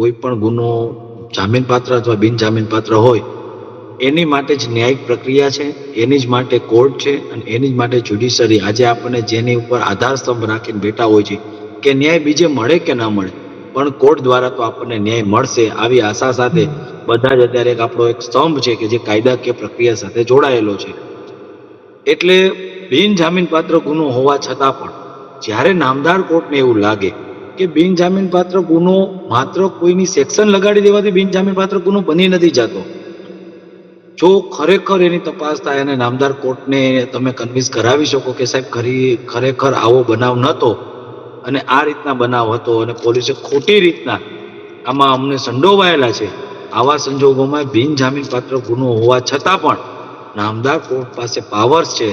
કોઈ પણ ગુનો જામીનપાત્ર અથવા બિનજામીનપાત્ર હોય, એની માટે જ ન્યાયિક પ્રક્રિયા છે, એની જ માટે કોર્ટ છે અને એની જ માટે જ્યુડિશરી આજે આપણને જેની ઉપર આધાર સ્તંભ રાખીને બેઠા હોય છે કે ન્યાય બીજે મળે કે ના મળે, પણ કોર્ટ દ્વારા તો આપણને ન્યાય મળશે આવી આશા સાથે બધા જ અત્યારે એક આપણો એક સ્તંભ છે કે જે કાયદાકીય પ્રક્રિયા સાથે જોડાયેલો છે. એટલે બિનજામીનપાત્ર ગુનો હોવા છતાં પણ જ્યારે નામદાર કોર્ટને એવું લાગે કે બિન જામીનપાત્ર ગુનો માત્ર કોઈની સેક્શન લગાડી દેવાથી બિન જામીનપાત્ર ગુનો બની નથી જતો? જો ખરેખર એની તપાસ થાય અને નામદાર કોર્ટને તમે કન્વિન્સ કરાવી શકો કે સાહેબ, ખરી, ખરેખર આવો બનાવ નહોતો અને આ રીતના બનાવ હતો અને પોલીસે ખોટી રીતના આમાં અમને સંડોવાયેલા છે, આવા સંજોગોમાં બિનજામીનપાત્ર ગુનો હોવા છતાં પણ નામદાર કોર્ટ પાસે પાવર્સ છે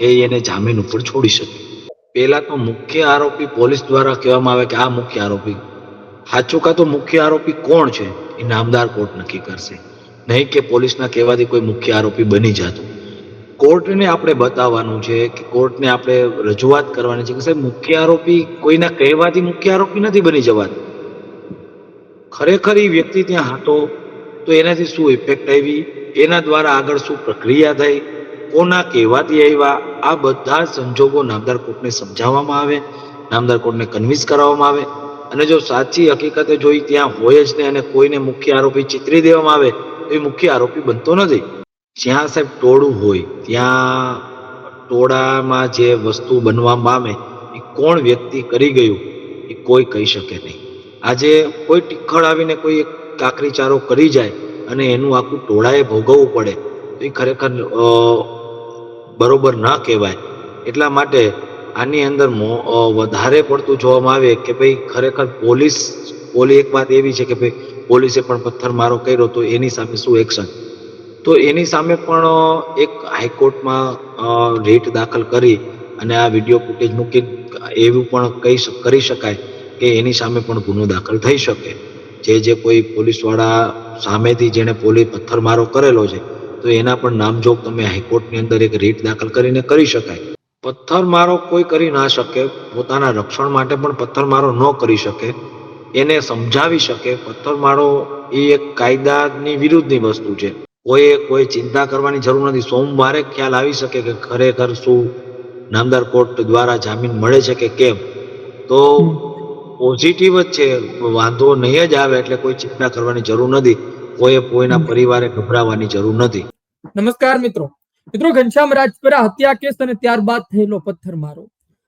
એ એને જામીન ઉપર છોડી શકે? પહેલા તો મુખ્ય આરોપી પોલીસ દ્વારા કહેવામાં આવે કે આ મુખ્ય આરોપી સાચું કાં તો મુખ્ય આરોપી કોણ છે એ નામદાર કોર્ટ નક્કી કરશે. નહીં કે પોલીસના કહેવાથી કોઈ મુખ્ય આરોપી બની જતો. કોર્ટને આપણે બતાવવાનું છે કે કોર્ટને આપણે રજૂઆત કરવાની છે કે સાહેબ, મુખ્ય આરોપી કોઈના કહેવાથી મુખ્ય આરોપી નથી બની જવાતું. ખરેખર એ વ્યક્તિ ત્યાં હતો તો એનાથી શું ઇફેક્ટ આવી? એના દ્વારા આગળ શું પ્રક્રિયા થઈ? કોના કહેવાથી આવ્યા? આ બધા સંજોગો નામદાર કોર્ટને સમજાવવામાં આવે, નામદાર કોર્ટને કન્વિન્સ કરાવવામાં આવે અને જો સાચી હકીકતે જોઈ ત્યાં હોય જ નહીં અને કોઈને મુખ્ય આરોપી ચિતરી દેવામાં આવે, તો એ મુખ્ય આરોપી બનતો નથી. જ્યાં સાહેબ ટોળું હોય, ત્યાં ટોળામાં જે વસ્તુ બનવામાં આવે, એ કોણ વ્યક્તિ કરી ગયું, એ કોઈ કહી શકે નહીં. આજે કોઈ ટીખળ આવીને કોઈ એક કાકરી ચારો કરી જાય અને એનું આખું ટોળાએ ભોગવવું પડે, તો એ ખરેખર બરોબર ના કહેવાય. એટલા માટે આની અંદર વધારે પડતું જોવામાં આવે કે ભાઈ ખરેખર પોલીસ, પોલી એક વાત એવી છે કે ભાઈ પોલીસે પણ પથ્થરમારો કર્યો તો એની સામે શું એક્શન તો એની સામે પણ એક હાઈકોર્ટમાં રેટ દાખલ કરી અને આ વીડિયો ફૂટેજ મૂકી એવું પણ કહી કરી શકાય કે એની સામે પણ ગુનો દાખલ થઈ શકે. જે જે કોઈ પોલીસવાળા સામેથી જેણે પોલીસ પથ્થરમારો કરેલો છે તો એના પણ નામજોગ તમે હાઈકોર્ટની અંદર એક રીટ દાખલ કરીને કરી શકાય. પથ્થરમારો કોઈ કરી ના શકે પોતાના રક્ષણ માટે પણ પથ્થરમારો ન કરી શકે. એને સમજાવી શકે પથ્થરમારો એ એક કાયદાની વિરુદ્ધની વસ્તુ છે. કોઈએ કોઈ ચિંતા કરવાની જરૂર નથી. સોમવારે ખ્યાલ આવી શકે કે ખરેખર શું નામદાર કોર્ટ દ્વારા જામીન મળે છે કે કેમ. તો પોઝિટિવ જ છે વાંધો નહીં જ આવે એટલે કોઈ ચિંતા કરવાની જરૂર નથી. કોઈએ કોઈના પરિવારે ગભરાવાની જરૂર નથી. નમસ્કાર મિત્રો. મિત્રો, ઘનશ્યામ રાજપરા હત્યા કેસ અને ત્યારબાદ થયેલો પથ્થરમારો.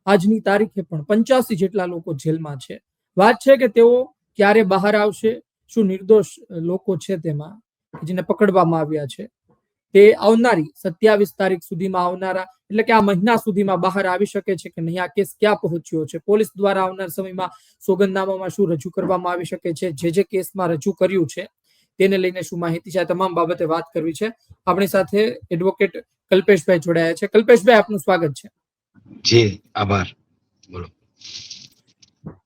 આજની તારીખે પણ પંચ્યાસી જેટલા લોકો જેલમાં છે. વાત છે કે તેઓ ક્યારે બહાર આવશે, શું નિર્દોષ લોકો છે તેમાં જેને પકડવામાં આવ્યા છે. તે આવનારી સત્યાવીસ તારીખ સુધીમાં આવનારા, એટલે કે આ મહિના સુધીમાં બહાર આવી શકે છે કે નહીં, આ કેસ ક્યાં પહોંચ્યો છે? પોલીસ દ્વારા આવનાર સમયમાં સોગંદનામામાં શું રજૂ કરવામાં આવી શકે છે? જે જે કેસમાં રજૂ કર્યું છે તેને લઈને શું માહિતી છે? આ તમામ બાબતે વાત કરવી છે. આપણી સાથે એડવોકેટ કલ્પેશભાઈ જોડાયા છે. કલ્પેશભાઈ આપનું સ્વાગત છે. જી આભાર.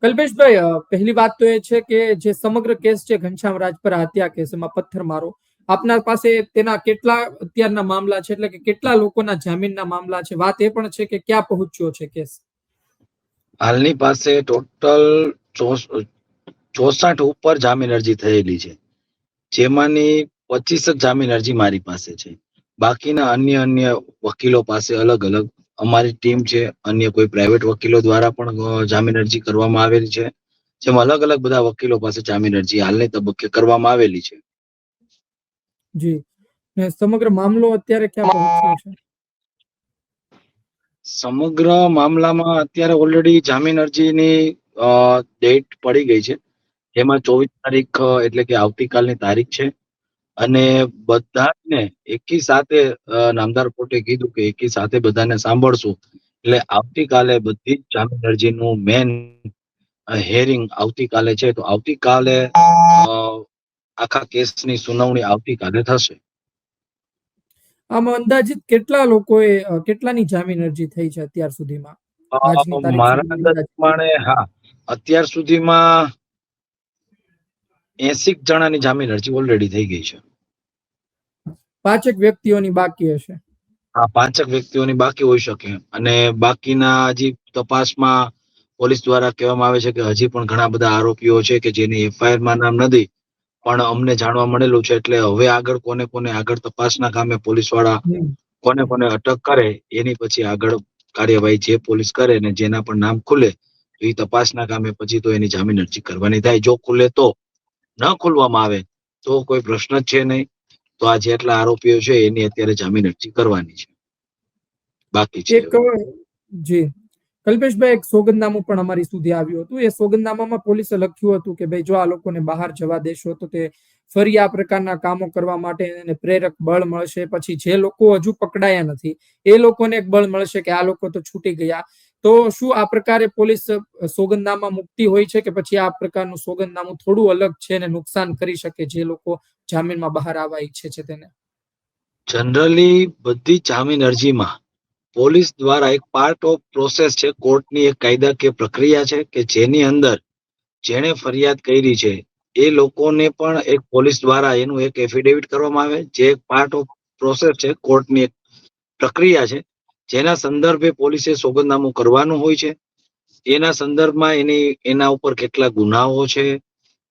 કલ્પેશભાઈ પહેલી વાત તો એ છે કે જે સમગ્ર કેસ છે ઘનશ્યામ રાજપરા હત્યા કેસ એમાં પથ્થરમારો આપના પાસે તેના કેટલા અત્યારના મામલા છે? એટલે કે કેટલા લોકોના જામીનના મામલા છે? વાત એ પણ છે કે ક્યાં પહોંચ્યો છે કેસ? હાલની પાસે ટોટલ ચોસઠ ઉપર જામીન અરજી થયેલી છે. જેમાંની પચીસ જ જામીન અરજી મારી પાસે છે. બાકીના અન્ય અન્ય વકીલો પાસે અલગ અલગ. અમારી ટીમ છે અન્ય કોઈ પ્રાઇવેટ વકીલો દ્વારા પણ જામીન અરજી કરવામાં આવેલી છે. જેમાં અલગ અલગ બધા વકીલો પાસે જામીન અરજી હાલની તબક્કે કરવામાં આવેલી છે. જી. ને સમગ્ર મામલો અત્યારે ક્યાં પહોંચ્યો છે? સમગ્ર મામલામાં અત્યારે ઓલરેડી જામીન અરજીની ડેટ પડી ગઈ છે. જેમાં ચોવીસ તારીખ એટલે કે આવતીકાલની તારીખ છે. અને બધાને એકી સાથે નામદાર કોર્ટે કીધું કે એકી સાથે બધાને સાંભળશું. એટલે આવતીકાલે બધી જ જામીન અરજીનું મેન હેરિંગ આવતીકાલે છે. તો આવતીકાલે આખા કેસની સુનાવણી આવતીકાલે થશે. આમાં અંદાજિત કેટલા લોકોએ કેટલાની જામીન અરજી થઈ છે અત્યાર સુધીમાં? મારા અંદાજ પ્રમાણે હા. અત્યાર સુધીમાં એસી જણાની જામીન અરજી ઓલરેડી થઈ ગઈ છે. પાંચેક વ્યક્તિઓની બાકી હશે. હા પાંચક વ્યક્તિઓની બાકી હોઈ શકે. અને બાકીના હજી તપાસમાં પોલીસ દ્વારા કહેવામાં આવે છે કે હજી પણ ઘણા બધા આરોપીઓ છે કે જેની એફઆઈઆરમાં નામ નથી. પણ અમને જાણવા મળેલું છે એટલે હવે આગળ કોને કોને આગળ તપાસના કામે પોલીસવાળા કોને કોને અટક કરે એની પછી આગળ કાર્યવાહી જે પોલીસ કરે ને જેના પણ નામ ખુલે તો એ તપાસના કામે પછી તો એની જામીન અરજી કરવાની થાય. જો ખુલે તો ન ખોલવામાં આવે, તો કોઈ પ્રશ્ન જ છે નહીં. તો આ જેટલા આરોપીઓ છે, એની અત્યારે જામીન અરજી કરવાની છે. બાકી છે. કલ્પેશભાઈ, એક સોગંદનામું પણ અમારી સુધી આવ્યું હતું. એ સોગંદનામામાં પોલીસે લખ્યું હતું કે, ભાઈ, જો આ લોકોને બહાર જવા દેશો, તો તે ફરી આ પ્રકારના કામો કરવા માટે એને પ્રેરક બળ મળશે. પછી જે લોકો હજુ પકડાયા નથી, એ લોકોને એક બળ મળશે કે આ લોકો તો છૂટી ગયા. તો શું આ પ્રકારે પોલીસ સોગંદનામા મુક્તિ હોય છે કે પછી આ પ્રકારનું સોગંદનામું થોડું અલગ છે અને નુકસાન કરી શકે જે લોકો જામીનમાં બહાર આવવા ઈચ્છે છે તેને? જનરલી બધી જામીન અરજીમાં પોલીસ દ્વારા એક પાર્ટ ઓફ પ્રોસેસ છે, કોર્ટની એક કાયદાકીય પ્રક્રિયા છે કે જેની અંદર જેણે ફરિયાદ કરી છે એ લોકોને પણ એક પોલીસ દ્વારા એનું એક એફિડેવિટ કરવામાં આવે. જે એક પાર્ટ ઓફ પ્રોસેસ છે, કોર્ટની એક પ્રક્રિયા છે. જેના સંદર્ભે પોલીસે સોગંદનામું કરવાનું હોય છે. એના સંદર્ભમાં એની, એના ઉપર કેટલા ગુનાઓ છે.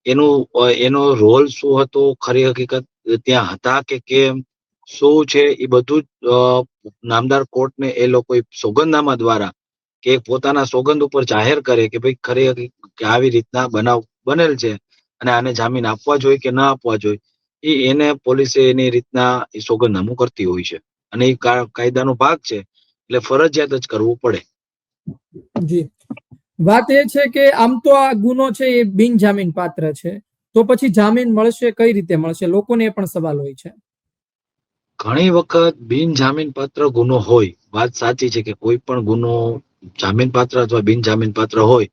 એનું એનો રોલ શું હતો, ખરી હકીકત ત્યાં હતા કે કેમ, શું છે, એ બધું જ નામદાર કોર્ટને એ લોકો સોગંદનામા દ્વારા કે પોતાના સોગંદ ઉપર જાહેર કરે કે ભાઈ ખરી હકીકત આવી રીતના બનાવ બનેલ છે અને આને જામીન આપવા જોઈએ કે ના આપવા જોઈએ, એ એને પોલીસે એની રીતના એ સોગંદનામું કરતી હોય છે. અને એ કાયદાનો ભાગ છે. એટલે ફરજિયાત જ કરવું પડે. જી. વાત એ છે કે આમ તો આ ગુનો છે એ બિનજામીન પાત્ર છે. તો પછી જામીન મળશે કઈ રીતે મળશે? લોકોને પણ સવાલ હોય છે. ઘણી વખત બિનજામીન પાત્ર ગુનો હોય. વાત સાચી છે કે કોઈ પણ ગુનો જામીન પાત્ર અથવા બિનજામીન પાત્ર હોય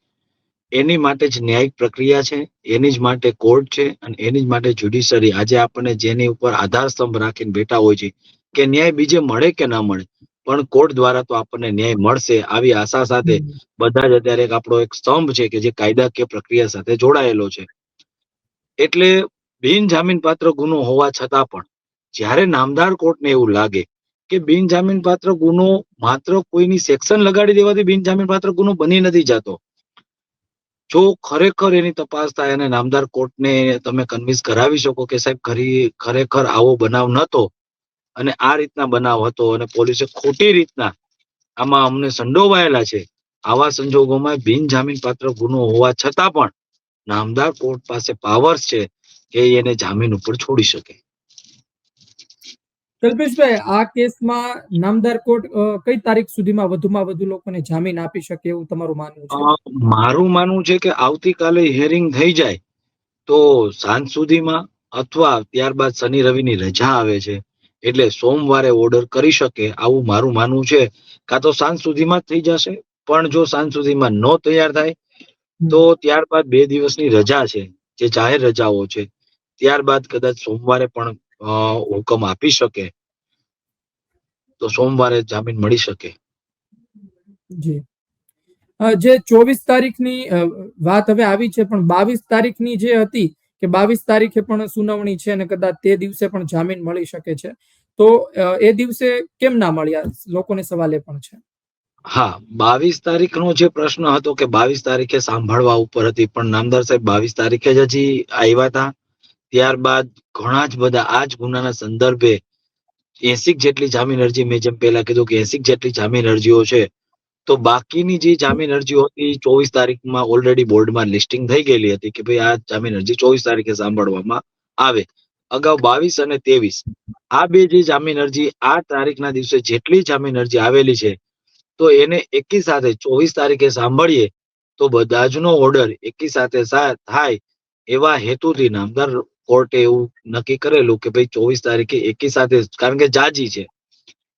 એની માટે જ ન્યાયિક પ્રક્રિયા છે એની જ માટે કોર્ટ છે અને એની જ માટે જ્યુડિશરી. આજે આપણને જેની ઉપર આધાર સ્તંભ રાખીને બેઠા હોય છે કે ન્યાય બીજે મળે કે ના મળે પણ કોર્ટ દ્વારા તો આપણને ન્યાય મળશે આવી આશા સાથે બધા જ અત્યારે એક આપણો એક સ્તંભ છે કે જે કાયદાકીય પ્રક્રિયા સાથે જોડાયેલો છે. એટલે બિનજામીન પાત્ર ગુનો હોવા છતાં પણ જ્યારે નામદાર કોર્ટને એવું લાગે કે બિનજામીન પાત્ર ગુનો માત્ર કોઈની સેક્શન લગાડી દેવાથી બિનજામીન પાત્ર ગુનો બની નથી જતો. જો ખરેખર એની તપાસ થાય અને નામદાર કોર્ટને તમે કન્વિન્સ કરાવી શકો કે સાહેબ ખરી ખરેખર આવો બનાવ નહોતો અને આ રીતના બનાવ હતો અને પોલીસે ખોટી રીતના આમાં અમને સંડોવાયેલા છે. આવા સંજોગોમાં બિનજામીન પાત્ર ગુનો હોવા છતાં પણ નામદાર કોર્ટ પાસે પાવર્સ છે કે એને જામીન ઉપર છોડી શકે. કલ્પેશભાઈ આ કેસમાં નામદાર કોર્ટ કઈ તારીખ સુધીમાં વધુમાં વધુ લોકોને જામીન આપી શકે એવું તમારું માનવું છે? મારું માનવું છે કે આવતીકાલે હિયરિંગ થઈ જાય તો સાંજ સુધીમાં અથવા ત્યારબાદ શનિ રવિની રજા આવે છે. એટલે સોમવારે ઓર્ડર કરી શકે આવું મારું માનવું છે. કાં તો સાંજ સુધીમાં થઈ જશે પણ જો સાંજ સુધીમાં ન તૈયાર થાય તો ત્યારબાદ બે દિવસની રજા છે જે જાહેર રજાઓ છે. ત્યારબાદ કદાચ સોમવારે પણ હુકમ આપી શકે. તો સોમવારે જામીન મળી શકે. જી. જે ચોવીસ તારીખની વાત હવે આવી છે પણ બાવીસ તારીખની જે હતી કે બાવીસ તારીખે પણ સુનાવણી છે અને કદાચ તે દિવસે પણ જામીન મળી શકે છે. તો એ દિવસે કેમ ના મળ્યા? લોકોને સવાલ એ પણ છે. હા, બાવીસ તારીખનો જે પ્રશ્ન હતો કે બાવીસ તારીખે સાંભળવા ઉપર હતી, પણ નામદાર સાહેબ બાવીસ તારીખે જ હજી આવ્યા હતા. ત્યારબાદ ઘણા જ બધા, આ જ ગુનાના સંદર્ભે એસી જેટલી જામીન અરજી, મેં જેમ પહેલા કીધું કે એસી જેટલી જામીન અરજીઓ છે તો બાકીની જે જામીન અરજીઓ હતી, ચોવીસ તારીખમાં ઓલરેડી બોર્ડમાં લિસ્ટિંગ થઈ ગયેલી હતી કે ભાઈ આ જામીન અરજી ચોવીસ તારીખે સાંભળવામાં આવે. અગાઉ બાવીસ અને ત્રેવીસ, આ બે જે જામીન અરજી આ તારીખના દિવસે જેટલી જામીન અરજી આવેલી છે, તો એને એકી સાથે ચોવીસ તારીખે સાંભળીએ, તો બધા જ નો ઓર્ડર એકી સાથે થાય એવા હેતુથી નામદાર કોર્ટે એવું નક્કી કરેલું કે ભાઈ ચોવીસ તારીખે એકી સાથે, કારણ કે જાજી છે.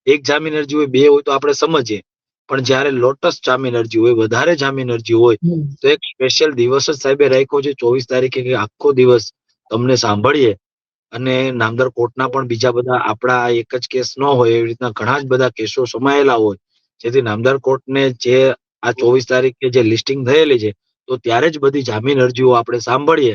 એક જામીન અરજી હોય, બે હોય તો આપણે સમજીએ. પણ જ્યારે લોટસ જામીન અરજી હોય વધારે જામીન અરજી હોય તો એક સ્પેશિયલ દિવસ જ સાહેબે રાખ્યો છે ચોવીસ તારીખે કે આખો દિવસ તમને સાંભળીએ. અને નામદાર કોર્ટના પણ બીજા બધા આપણા એક જ કેસ ન હોય એવી રીતના ઘણા જ બધા કેસો સમાયેલા હોય. જેથી નામદાર કોર્ટને જે આ ચોવીસ તારીખે જે લિસ્ટિંગ થયેલી છે તો ત્યારે જ બધી જામીન અરજીઓ આપણે સાંભળીએ.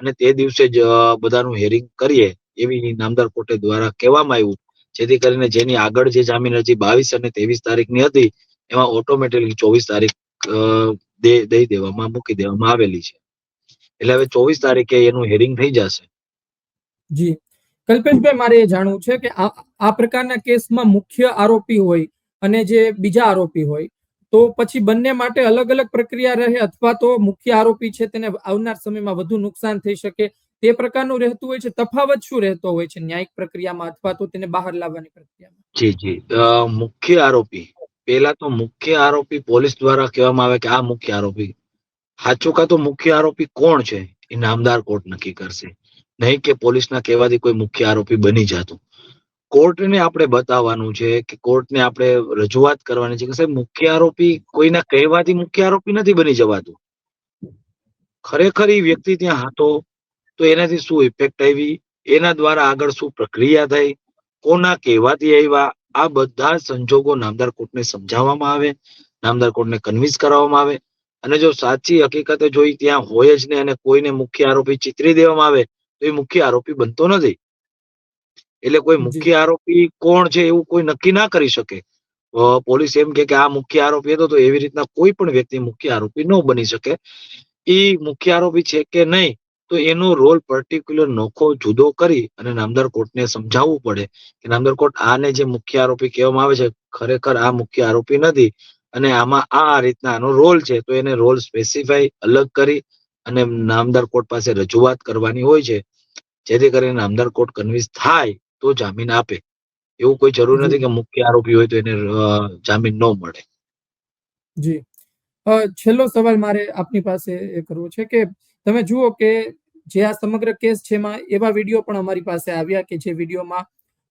અને તે દિવસે જ બધાનું હેરિંગ કરીએ એવી નામદાર કોર્ટે દ્વારા કહેવામાં આવ્યું. જેથી કરીને જેની આગળ જે જામીન અરજી બાવીસ અને ત્રેવીસ તારીખની હતી એમાં ઓટોમેટિકલી ચોવીસ તારીખ દઈ દેવામાં મૂકી દેવામાં આવેલી છે. એટલે હવે ચોવીસ તારીખે એનું હેરિંગ થઈ જશે. જી. કલ્પેશભાઈ મારે એ જાણવું છે કે આ પ્રકારના કેસમાં મુખ્ય આરોપી હોય અને જે બીજા આરોપી હોય તો પછી બંને માટે અલગ અલગ પ્રક્રિયા રહે અથવા તો મુખ્ય આરોપી છે તેને આવનાર સમયમાં વધુ નુકસાન થઈ શકે તે પ્રકારનું રહેતું હોય છે. તફાવત શું રહેતો હોય છે? ન્યાયિક પ્રક્રિયામાં અથવા તો તેને બહાર લાવવાની પ્રક્રિયામાં? જી જી. મુખ્ય આરોપી પેલા તો મુખ્ય આરોપી પોલીસ દ્વારા કહેવામાં આવે કે આ મુખ્ય આરોપી. સાચું કા તો મુખ્ય આરોપી કોણ છે? એ નામદાર કોર્ટ નક્કી કરશે. નહીં કે પોલીસના કહેવાથી કોઈ મુખ્ય આરોપી બની જતું. કોર્ટને આપણે બતાવવાનું છે કે કોર્ટને આપણે રજૂઆત કરવાની છે કે સાહેબ, મુખ્ય આરોપી કોઈના કહેવાથી મુખ્ય આરોપી નથી બની જવાતું. ખરેખર એ વ્યક્તિ ત્યાં હતો તો એનાથી શું ઇફેક્ટ આવી? એના દ્વારા આગળ શું પ્રક્રિયા થઈ? કોના કહેવાથી આવ્યા? આ બધા સંજોગો નામદાર કોર્ટને સમજાવવામાં આવે નામદાર કોર્ટને કન્વિન્સ કરાવવામાં આવે અને જો સાચી હકીકતે જોઈ ત્યાં હોય જ ને અને કોઈને મુખ્ય આરોપી ચિતરી દેવામાં આવે તો એ મુખ્ય આરોપી બનતો નથી. એટલે કોઈ મુખ્ય આરોપી કોણ છે એવું કોઈ નક્કી ના કરી શકે. પોલીસ એમ કે કે આ મુખ્ય આરોપી હતો તો એવી રીતના કોઈ પણ વ્યક્તિ મુખ્ય આરોપી ન બની શકે. એ મુખ્ય આરોપી છે કે નહીં તો એનો રોલ પર્ટિક્યુલર નોખો જુદો કરી અને નામદાર કોર્ટને સમજાવવું પડે કે નામદાર કોર્ટ આને જે મુખ્ય આરોપી કહેવામાં આવે છે, ખરેખર આ મુખ્ય આરોપી નથી અને આમાં આ રીતના આનો રોલ છે, તો એને રોલ સ્પેસિફાઈ અલગ કરી અને નામદાર કોર્ટ પાસે રજૂઆત કરવાની હોય છે. જેથી કરીને નામદાર કોર્ટ કન્વિન્સ થાય તો જામીન આપે. એવું કોઈ જરૂર નથી કે મુખ્ય આરોપી હોય તો એને જામીન ન મળે. જી. છેલ્લો સવાલ મારે આપની પાસે એ કરવો છે કે તમે જુઓ કે જે આ સમગ્ર કેસ છે એમાં એવા વીડિયો પણ અમારી પાસે આવ્યા કે જે વિડીયોમાં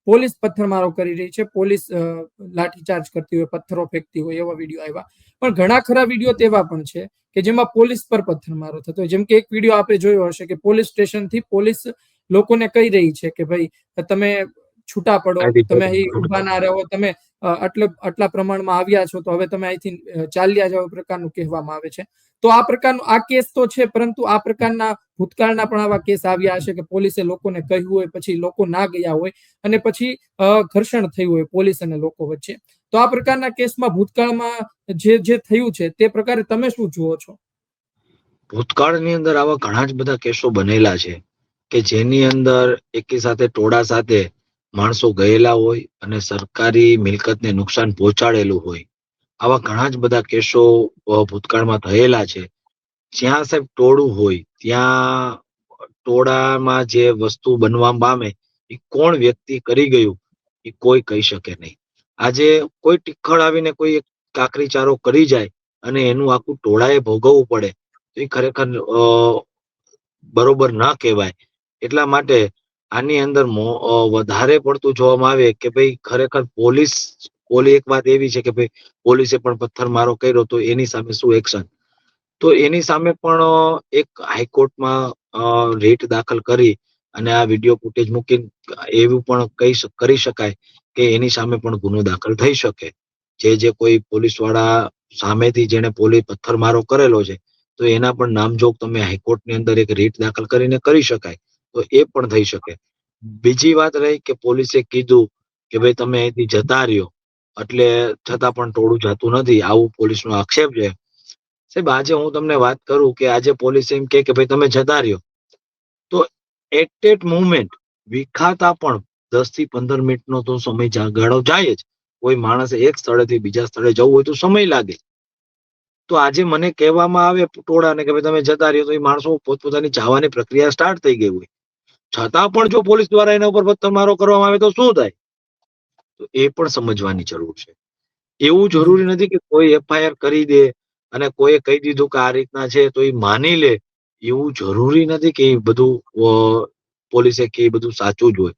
પોલીસ પથ્થરમારો કરી રહી છે, પોલીસ લાઠીચાર્જ કરતી હોય, પથ્થરો ફેંકતી હોય એવા વીડિયો આવ્યા. પણ ઘણા ખરા વીડિયો તેવા પણ છે કે જેમાં પોલીસ પર પથ્થરમારો થતો હોય. જેમ કે એક વીડિયો આપણે જોયો હશે કે પોલીસ સ્ટેશનથી પોલીસ લોકોને કહી રહી છે કે ભાઈ, તમે છૂટા પડો તમે અહીં ઊભા ના રહો તમે આટલે આટલા પ્રમાણમાં આવ્યા છો તો હવે તમે અહીંથી ચાલ્યા જાઓ પ્રકારનું કહેવામાં આવે છે. તો આ પ્રકારનું આ કેસ તો છે પરંતુ આ પ્રકારના ભૂતકાળના પણ આવા કેસ આવ્યા હશે કે પોલીસે લોકોને કહ્યું હોય પછી લોકો ના ગયા હોય અને પછી ઘર્ષણ થયું હોય પોલીસ અને લોકો વચ્ચે. તો આ પ્રકારના કેસમાં ભૂતકાળમાં જે જે થયું છે તે પ્રકારે તમે શું જુઓ છો? ભૂતકાળની અંદર આવા ઘણા જ બધા કેસો બનેલા છે કે જેની અંદર એકી સાથે ટોળા સાથે માણસો ગયેલા હોય અને સરકારી મિલકતને નુકસાન પહોંચાડેલું હોય, આવા ઘણા જ બધા કેસો ભૂતકાળમાં થયેલા છે. જ્યાં સાહેબ ટોળું હોય, ત્યાં ટોળામાં જે વસ્તુ બનવા પામે, એ કોણ વ્યક્તિ કરી ગયું? એ કોઈ કહી શકે નહીં. આજે કોઈ ટીખળ આવીને કોઈ એક કાકરી ચારો કરી જાય અને એનું આખું ટોળાએ ભોગવવું પડે, તો એ ખરેખર બરોબર ના કહેવાય. એટલા માટે આની અંદર વધારે પડતું જોવામાં આવે કે ભાઈ ખરેખર પોલીસ પોલી એક વાત એવી છે કે ભાઈ પોલીસે પણ પથ્થરમારો કર્યો તો એની સામે શું એક્શન તો એની સામે પણ એક હાઈકોર્ટમાં રેટ દાખલ કરી અને આ વીડિયો ફૂટેજ મૂકી એવું પણ કહી કરી શકાય કે એની સામે પણ ગુનો દાખલ થઈ શકે. જે જે કોઈ પોલીસવાળા સામેથી જેને પોલીસ પથ્થરમારો કરેલો છે, તો એના પણ નામજોગ તમે હાઈકોર્ટની અંદર એક રીટ દાખલ કરીને કરી શકાય. તો એ પણ થઈ શકે. બીજી વાત રહી કે પોલીસે કીધું કે ભાઈ તમે અહીંથી જતા રહ્યો. એટલે છતાં પણ ટોળું જતું નથી. આવું પોલીસનો આક્ષેપ છે. સાહેબ, આજે હું તમને વાત કરું કે આજે પોલીસ એમ કે ભાઈ તમે જતા રહ્યો. તો એટ એટ મુમેન્ટ વિખાતા પણ દસથી પંદર મિનિટનો તો સમય ગાળો જાય જ. કોઈ માણસે એક સ્થળેથી બીજા સ્થળે જવું હોય તો સમય લાગે. તો આજે મને કહેવામાં આવે ટોળાને કે ભાઈ તમે જતા રહ્યો તો એ માણસો પોતપોતાની જવાની પ્રક્રિયા સ્ટાર્ટ થઈ ગઈ હોય. છતાં પણ જો પોલીસ દ્વારા એના ઉપર પથ્થરમારો કરવામાં આવે તો શું થાય? તો એ પણ સમજવાની જરૂર છે. એવું જરૂરી નથી કે કોઈ એફઆઈઆર કરી દે અને કોઈએ કહી દીધું કે આ રીતના છે તો એ માની લે. એવું જરૂરી નથી કે એ બધું પોલીસે કે એ બધું સાચું જ હોય.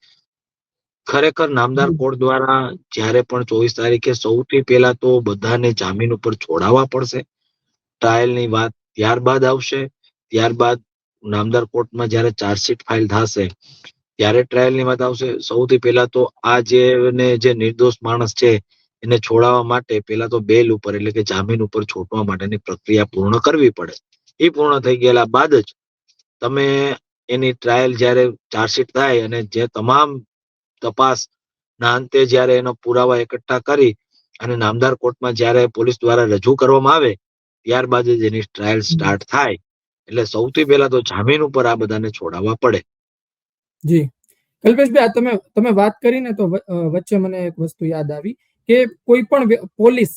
ખરેખર નામદાર. કોર્ટ દ્વારા જ્યારે પણ ચોવીસ તારીખે સૌથી પહેલા તો બધાને જામીન ઉપર છોડાવવા પડશે. ટ્રાયલની વાત ત્યારબાદ આવશે. ત્યારબાદ નામદાર કોર્ટમાં જ્યારે ચાર્જશીટ ફાઇલ થશે, ત્યારે ટ્રાયલની વાત આવશે. સૌથી પહેલા તો આ જે નિર્દોષ માણસ છે, એને છોડાવવા માટે પહેલા તો બેલ ઉપર એટલે કે જામીન ઉપર છોડવા માટેની પ્રક્રિયા પૂર્ણ કરવી પડે. એ પૂર્ણ થઈ ગયેલા બાદ જ તમે એની ટ્રાયલ જ્યારે ચાર્જશીટ થાય અને જે તમામ તપાસ ના અંતે જ્યારે એનો પુરાવા એકઠા કરી અને નામદાર કોર્ટમાં જ્યારે પોલીસ દ્વારા રજૂ કરવામાં આવે, ત્યારબાદ જ એની ટ્રાયલ સ્ટાર્ટ થાય. એટલે સૌથી પહેલા તો જામીન ઉપર આ બધાને છોડાવવા પડે. જી. કલ્પેશભાઈ તમે તમે વાત કરીને તો વચ્ચે મને એક વસ્તુ યાદ આવી કે કોઈ પણ પોલીસ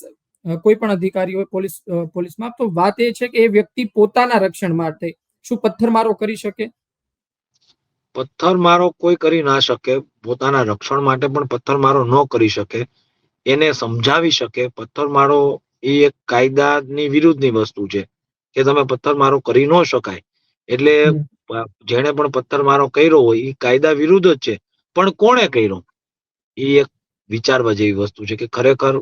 કોઈ પણ અધિકારી હોય પોલીસ પોલીસમાં તો વાત એ છે કે એ વ્યક્તિ પોતાના રક્ષણ માટે શું પથ્થરમારો કરી શકે? પથ્થરમારો કોઈ કરી ના શકે પોતાના રક્ષણ માટે પણ પથ્થરમારો ન કરી શકે. એને સમજાવી શકે. પથ્થરમારો એ એક કાયદાની વિરુદ્ધની વસ્તુ છે. કે તમે પથ્થરમારો કરી ન શકાય. એટલે. જેણે પણ પથ્થરમારો કર્યો હોય એ કાયદા વિરુદ્ધ જ છે. પણ કોણે કર્યો? એ એક વિચારવા જેવી વસ્તુ છે કે ખરેખર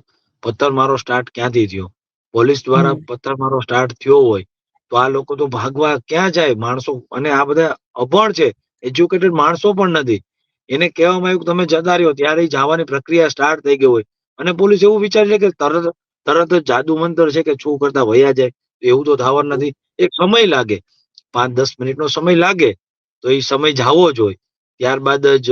પથ્થરમારો સ્ટાર્ટ ક્યાંથી થયો? પોલીસ દ્વારા. પથ્થરમારો સ્ટાર્ટ થયો હોય તો આ લોકો તો ભાગવા ક્યાં જાય? માણસો અને આ બધા અભણ છે. એજ્યુકેટેડ માણસો પણ નથી. એને કહેવામાં આવ્યું કે તમે જતા રહ્યો ત્યારે જવાની પ્રક્રિયા સ્ટાર્ટ થઈ ગઈ હોય. અને પોલીસ એવું વિચારે છે કે તરત તરત જ જાદુ મંતર છે કે છું કરતા વયા જાય. એવું તો થવાનું નથી. એક સમય લાગે. પાંચ, દસ મિનિટનો સમય લાગે, તો એ સમય જાવો જ હોય. ત્યારબાદ જ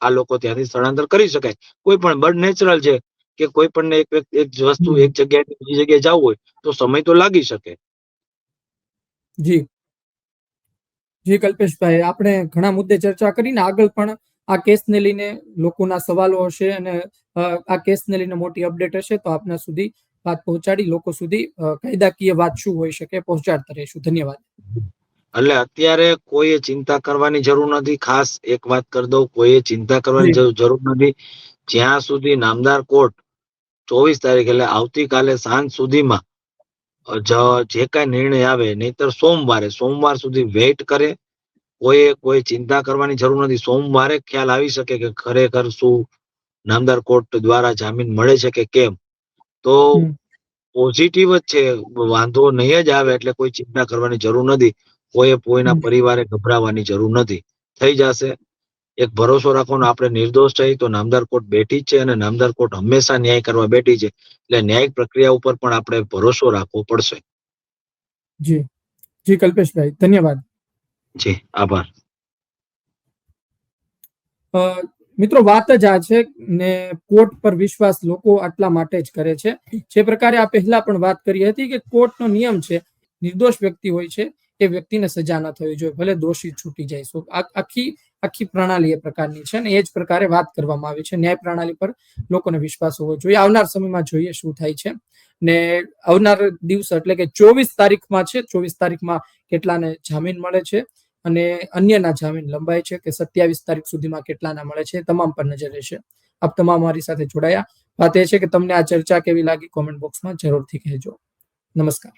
આ લોકો ત્યાંથી સ્થળાંતર કરી શકાય. કોઈ પણ બર્ડ નેચરલ છે કે કોઈ પણ એક એક વસ્તુ, એક જગ્યાએ બીજી જગ્યાએ જવું હોય, તો સમય તો લાગી શકે. જી. જી, કલ્પેશભાઈ, આપણે ઘણા મુદ્દે ચર્ચા કરીને આગળ પણ આ કેસને લઈને લોકોના સવાલો હશે અને આ કેસને લઈને મોટી અપડેટ હશે, તો આપના સુધી વાત પહોંચાડી લોકો સુધી કાયદાકીય વાત શું હોઈ શકે પહોંચાડતા રહીશું. ધન્યવાદ. એટલે અત્યારે કોઈએ ચિંતા કરવાની જરૂર નથી. ખાસ એક વાત કરી દઉં કોઈએ ચિંતા કરવાની જરૂર નથી. જ્યાં સુધી નામદાર કોર્ટ ચોવીસ તારીખ એટલે આવતીકાલે સાંજ સુધીમાં જે કાંઈ નિર્ણય આવે નહીતર સોમવારે સોમવાર સુધી વેઇટ કરે. કોઈએ કોઈ ચિંતા કરવાની જરૂર નથી. સોમવારે ખ્યાલ આવી શકે કે ખરેખર શું નામદાર કોર્ટ દ્વારા જામીન મળે છે કે કેમ? તો પોઝિટિવ જ છે. વાંધો નહીં જ આવે એટલે કોઈ ચિંતા કરવાની જરૂર નથી. કોઈએ કોઈના પરિવારે ગભરાવાની જરૂર નથી. થઈ જશે. એક ભરોસો રાખવાનો આપણે નિર્દોષ છે. તો નામદાર કોર્ટ બેઠી છે અને નામદાર કોર્ટ હંમેશા ન્યાય કરવા બેઠી છે. એટલે ન્યાયિક પ્રક્રિયા ઉપર પણ આપણે ભરોસો રાખવો પડશે. જી. જી કલ્પેશભાઈ. ધન્યવાદ. જી આભાર. મિત્રો, વાત જ આ છે ને કોર્ટ પર વિશ્વાસ લોકો આટલા માટે જ કરે છે. જે પ્રકારે આ પહેલા પણ વાત કરી હતી કે કોર્ટનો નિયમ છે, નિર્દોષ વ્યક્તિ હોય છે, એ વ્યક્તિને સજા ન થવી જોઈએ, ભલે દોષી છૂટી જાય. સો આખી આખી પ્રણાલી એ પ્રકારની છે ને એ જ પ્રકારે વાત કરવામાં આવી છે. ન્યાય પ્રણાલી પર લોકોને વિશ્વાસ હોવો જોઈએ. આવનાર સમયમાં જોઈએ શું થાય છે. ને આવનાર દિવસ એટલે કે ચોવીસ તારીખમાં છે. ચોવીસ તારીખમાં કેટલાને જામીન મળે છે. અને અન્યના જામીન લંબાય છે કે સત્યાવીસ તારીખ સુધીમાં કેટલાના મળે છે તમામ પર નજર રહેશે. આપ તમામ મારી સાથે જોડાયા. વાત એ છે કે તમને આ ચર્ચા કેવી લાગી? કોમેન્ટ બોક્સમાં જરૂરથી કહેજો. નમસ્કાર.